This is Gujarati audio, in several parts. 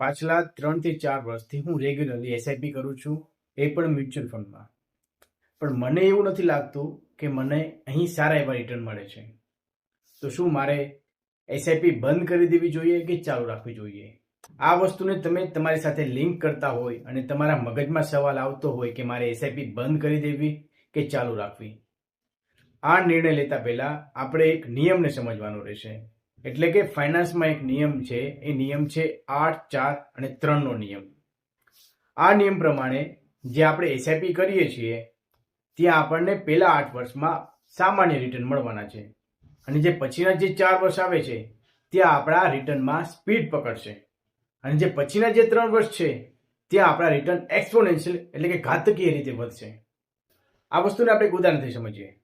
પાછલા ત્રણથી ચાર વર્ષથી હું રેગ્યુલરલી એસઆઈપી કરું છું, એ પણ મ્યુચ્યુઅલ ફંડમાં પણ મને એવું નથી લાગતું કે મને અહીં સારા એવા રિટર્ન મળે છે. તો શું મારે એસઆઈપી બંધ કરી દેવી જોઈએ કે ચાલુ રાખવી જોઈએ? આ વસ્તુને તમે તમારી સાથે લિંક કરતા હોય અને તમારા મગજમાં સવાલ આવતો હોય કે મારે એસઆઈપી બંધ કરી દેવી કે ચાલુ રાખવી? આ નિર્ણય લેતા પહેલા આપણે એક નિયમને સમજવાનો રહેશે. એટલે કે ફાઇનાન્સમાં એક નિયમ છે, એ નિયમ છે આઠ, ચાર અને ત્રણનો નિયમ. આ નિયમ પ્રમાણે જે આપણે એસઆઈપી કરીએ છીએ, ત્યાં આપણને પહેલા આઠ વર્ષમાં સામાન્ય રિટર્ન મળવાના છે. અને જે પછીના જે ચાર વર્ષ આવે છે, ત્યાં આપણા રિટર્નમાં સ્પીડ પકડશે. અને જે પછીના જે ત્રણ વર્ષ છે, ત્યાં આપણા રિટર્ન એક્સપોનેન્શિયલ એટલે કે ઘાતકીય રીતે વધશે. આ વસ્તુને આપણે એક ઉદાહરણથી સમજીએ.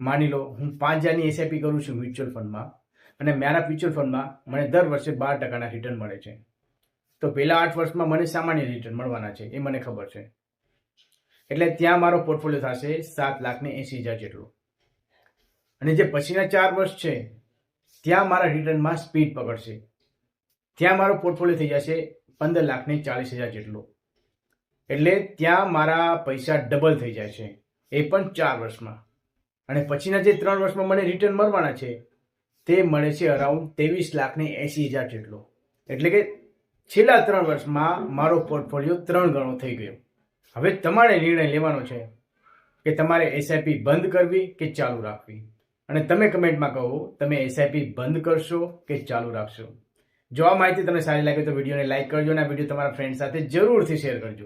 માની લો, હું પાંચ હજારની એસઆઈપી કરું છું મ્યુચ્યુઅલ ફંડમાં અને મારા મ્યુચ્યુઅલ ફંડમાં મને દર વર્ષે બાર ટકાના રિટર્ન મળે છે. તો પહેલા આઠ વર્ષમાં મને સામાન્ય રિટર્ન મળવાના છે, એ મને ખબર છે. એટલે ત્યાં મારો પોર્ટફોલિયો થશે સાત લાખ ને એસી હજાર જેટલો. અને જે પછીના ચાર વર્ષ છે, ત્યાં મારા રિટર્નમાં સ્પીડ પકડશે. ત્યાં મારો પોર્ટફોલિયો થઈ જશે પંદર લાખ ને ચાલીસ હજાર જેટલો. એટલે ત્યાં મારા પૈસા ડબલ થઈ જાય છે, એ પણ ચાર વર્ષમાં. અને પછીના જે ત્રણ વર્ષમાં મને રિટર્ન મળવાના છે, તે મળે છે અરાઉન્ડ ત્રેવીસ લાખ ને એસી હજાર જેટલો. એટલે કે છેલ્લા ત્રણ વર્ષમાં મારો પોર્ટફોલિયો ત્રણ ગણો થઈ ગયો. હવે તમારે નિર્ણય લેવાનો છે કે તમારે એસઆઈપી બંધ કરવી કે ચાલુ રાખવી. અને તમે કમેન્ટમાં કહો, તમે એસઆઈપી બંધ કરશો કે ચાલુ રાખશો? જો આ માહિતી તમને સારી લાગે તો વિડીયોને લાઇક કરજો અને આ વીડિયો તમારા ફ્રેન્ડ સાથે જરૂરથી શેર કરજો.